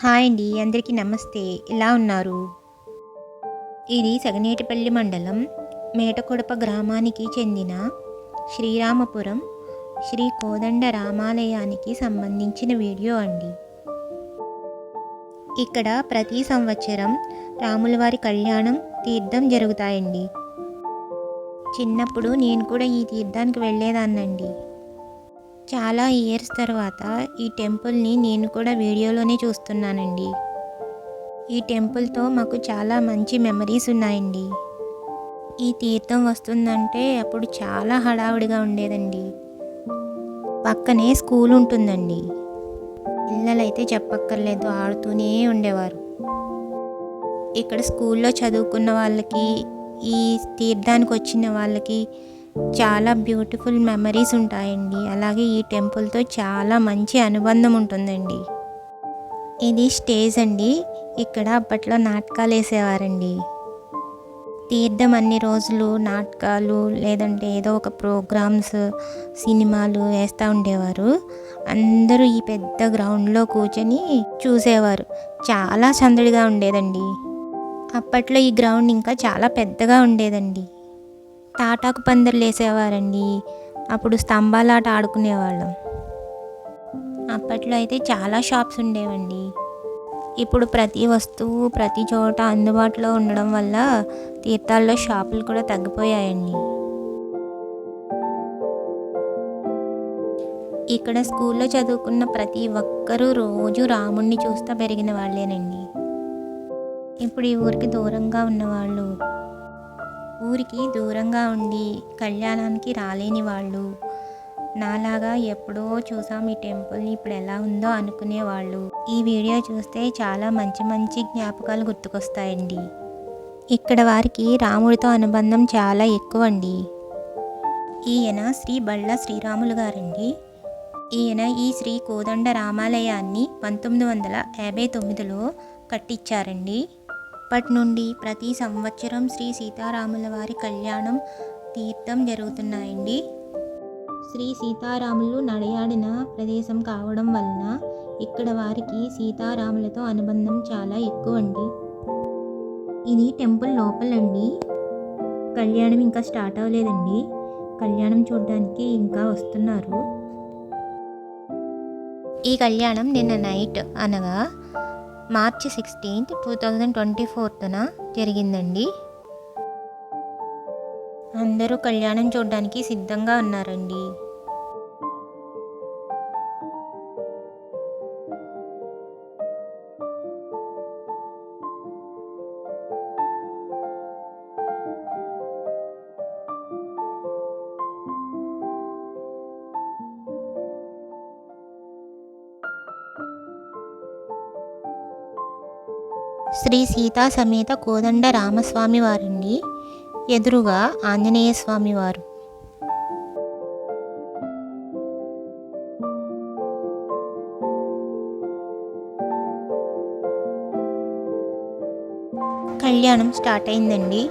Hi అండి అందరికీ నమస్తే. ఎలా ఉన్నారు? ఇది సగనేటిపల్లి మండలం మేటకొడప గ్రామానికి చెందిన శ్రీరామపురం శ్రీ కోదండ రామాలయానికి సంబంధించిన వీడియో అండి. ఇక్కడ ప్రతి సంవత్సరం రాములవారి కళ్యాణం తీర్థం జరుగుతాయండి. చిన్నప్పుడు నేను కూడా ఈ తీర్థానికి వెళ్ళేదాన్నండి. చాలా ఇయర్స్ తర్వాత ఈ టెంపుల్ని నేను కూడా వీడియోలోనే చూస్తున్నానండి. ఈ టెంపుల్తో మాకు చాలా మంచి మెమరీస్ ఉన్నాయండి. ఈ తీర్థం వస్తుందంటే అప్పుడు చాలా హడావుడిగా ఉండేదండి. పక్కనే స్కూల్ ఉంటుందండి. పిల్లలైతే చెప్పక్కర్లేదు ఆడుతూనే ఉండేవారు. ఇక్కడ స్కూల్లో చదువుకున్న వాళ్ళకి ఈ తీర్థానికి వచ్చిన వాళ్ళకి చాలా బ్యూటిఫుల్ మెమరీస్ ఉంటాయండి. అలాగే ఈ టెంపుల్తో చాలా మంచి అనుబంధం ఉంటుందండి. ఇది స్టేజ్ అండి. ఇక్కడ అప్పట్లో నాటకాలు వేసేవారండి. తీర్థం అన్ని రోజులు నాటకాలు లేదంటే ఏదో ఒక ప్రోగ్రామ్స్ సినిమాలు వేస్తూ ఉండేవారు. అందరూ ఈ పెద్ద గ్రౌండ్లో కూర్చొని చూసేవారు. చాలా సందడిగా ఉండేదండి. అప్పట్లో ఈ గ్రౌండ్ ఇంకా చాలా పెద్దగా ఉండేదండి. తాటాకు పందిర్లు వేసేవారండి. అప్పుడు స్తంభాలాట ఆడుకునేవాళ్ళం. అప్పట్లో అయితే చాలా షాప్స్ ఉండేవండి. ఇప్పుడు ప్రతి వస్తువు ప్రతి చోట అందుబాటులో ఉండడం వల్ల తీర్థాల్లో షాపులు కూడా తగ్గిపోయాయండి. ఇక్కడ స్కూల్లో చదువుకున్న ప్రతి ఒక్కరూ రోజు రాముణ్ణి చూస్తూ పెరిగిన వాళ్ళేనండి. ఇప్పుడు ఈ ఊరికి దూరంగా ఉన్నవాళ్ళు ఊరికి దూరంగా ఉండి కళ్యాణానికి రాలేని వాళ్ళు. నాలాగా ఎప్పుడో చూసాం ఈ టెంపుల్ ఇప్పుడు ఎలా ఉందో అనుకునేవాళ్ళు. ఈ వీడియో చూస్తే చాలా మంచి మంచి జ్ఞాపకాలు గుర్తుకొస్తాయండి. ఇక్కడ వారికి రాముడితో అనుబంధం చాలా ఎక్కువ అండి ఈయన శ్రీ బళ్ళ శ్రీరాములు గారండి. ఈయన ఈ శ్రీ కోదండ రామాలయాన్ని పంతొమ్మిది వందల యాభై తొమ్మిదిలో కట్టించారండి. అప్పటి నుండి ప్రతి సంవత్సరం శ్రీ సీతారాముల వారి కళ్యాణం తీర్థం జరుగుతున్నాయండి. శ్రీ సీతారాములు నడయాడిన ప్రదేశం కావడం వలన ఇక్కడ వారికి సీతారాములతో అనుబంధం చాలా ఎక్కువ అండి ఇది టెంపుల్ లోపలండి. కళ్యాణం ఇంకా స్టార్ట్ అవ్వలేదండి. కళ్యాణం చూడడానికి ఇంకా వస్తున్నారు. ఈ కళ్యాణం నిన్న నైట్ అనగా March sixteenth two thousand twenty ఫోర్త్న జరిగిందండి. అందరూ కళ్యాణం చూడడానికి సిద్ధంగా ఉన్నారండి. శ్రీ సీతా సమేత కోదండ రామస్వామి వారండి ఎదురుగా ఆంజనేయ స్వామి వారు. కళ్యాణం స్టార్ట్ అయిందండి.